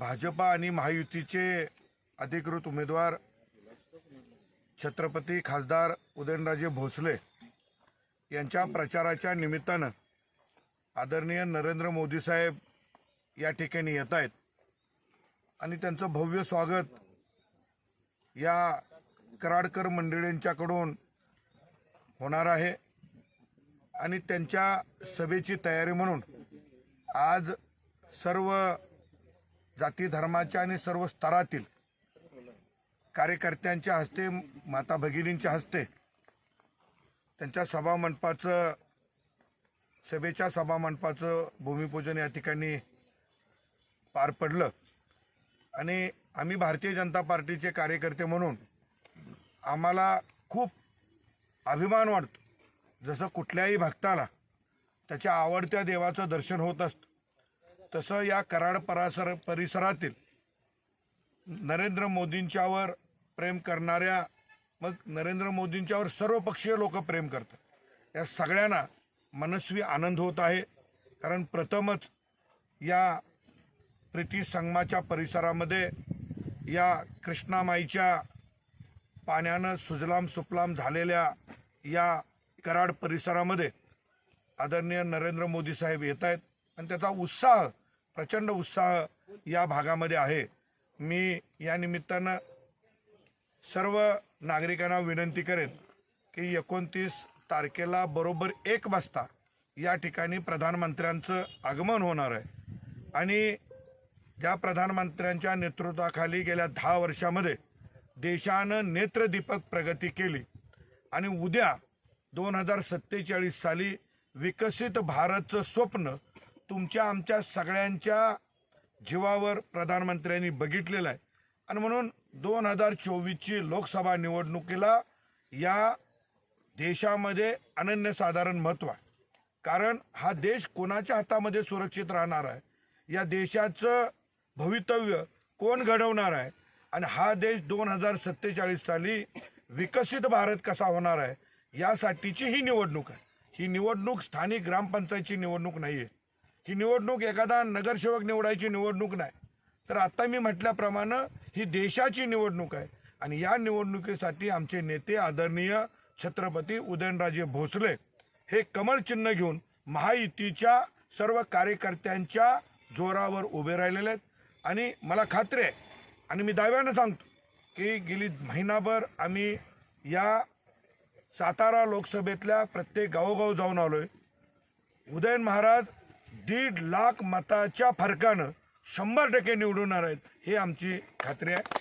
भाजपा आणि महायुतीचे अधिकृत उमेदवार छत्रपती खासदार उदयनराजे भोसले यांच्या प्रचाराच्या निमित्तानं आदरणीय नरेंद्र मोदी साहेब या ठिकाणी येत आहेत. आणि त्यांचं भव्य स्वागत या कराडकर मंडळींच्याकडून होणार आहे. आणि त्यांच्या सभेची तयारी म्हणून आज सर्व जाती धर्माच्या आणि सर्व स्तरातील कार्यकर्त्यांच्या हस्ते माता भगिनींच्या हस्ते त्यांच्या सभामंडपाचं सभेच्या सभामंडपाचं भूमिपूजन या ठिकाणी पार पडलं. आणि आम्ही भारतीय जनता पार्टीचे कार्यकर्ते म्हणून आम्हाला खूप अभिमान वाटतो. जसं कुठल्याही भक्ताला त्याच्या आवडत्या देवाचं दर्शन होत असतं तसं या कराड परासर परिसरातील नरेंद्र मोदींच्यावर प्रेम करणाऱ्या मग नरेंद्र मोदींच्यावर सर्वपक्षीय लोक प्रेम करतात. या सगळ्यांना मनस्वी आनंद होत आहे. कारण प्रथमच या प्रीती संगमाच्या परिसरामध्ये या कृष्णामाईच्या पाण्यानं सुजलाम सुफलाम झालेल्या या कराड परिसरामध्ये आदरणीय नरेंद्र मोदी साहेब येत आहेत. आणि त्याचा उत्साह प्रचंड उत्साह या भागामध्ये आहे. मी या निमित्तानं सर्व नागरिकांना विनंती करेन की एकोणतीस तारखेला बरोबर एक वाजता या ठिकाणी प्रधानमंत्र्यांचं आगमन होणार आहे. आणि ज्या प्रधानमंत्र्यांच्या नेतृत्वाखाली गेल्या दहा वर्षामध्ये देशानं नेत्रदीपक प्रगती केली आणि उद्या दोन हजार सत्तेचाळीस साली विकसित भारतचं स्वप्न तुमच्या आमच्या सगळ्यांच्या जीवावर प्रधानमंत्र्यांनी बघितलेलं आहे. आणि म्हणून दोन हजार चोवीसची लोकसभा निवडणुकीला या देशामध्ये अनन्यसाधारण महत्त्व आहे. कारण हा देश कोणाच्या हातामध्ये सुरक्षित राहणार आहे? या देशाचं भवितव्य कोण घडवणार आहे? आणि हा देश दोन हजार सत्तेचाळीस साली विकसित भारत कसा होणार आहे? यासाठीची ही निवडणूक आहे. ही निवडणूक स्थानिक ग्रामपंचायतची निवडणूक नाही आहे ही निवडणूक एखादा नगरसेवक निवडायची निवडणूक नाही. तर आत्ता मी म्हटल्याप्रमाणे ही देशाची निवडणूक आहे. आणि या निवडणुकीसाठी आमचे नेते आदरणीय छत्रपती उदयनराजे भोसले हे कमळ चिन्ह घेऊन महायुतीच्या सर्व कार्यकर्त्यांच्या जोरावर उभे राहिलेले आहेत. आणि मला खात्री आहे आणि मी दाव्यानं सांगतो की गेली महिनाभर आम्ही या सातारा लोकसभेतल्या प्रत्येक गावोगाव जाऊन आलो आहे उदयन महाराज दीड लाख मताच्या फरकानं शंभर टक्के निवडून आहेत हे आमची खात्री आहे.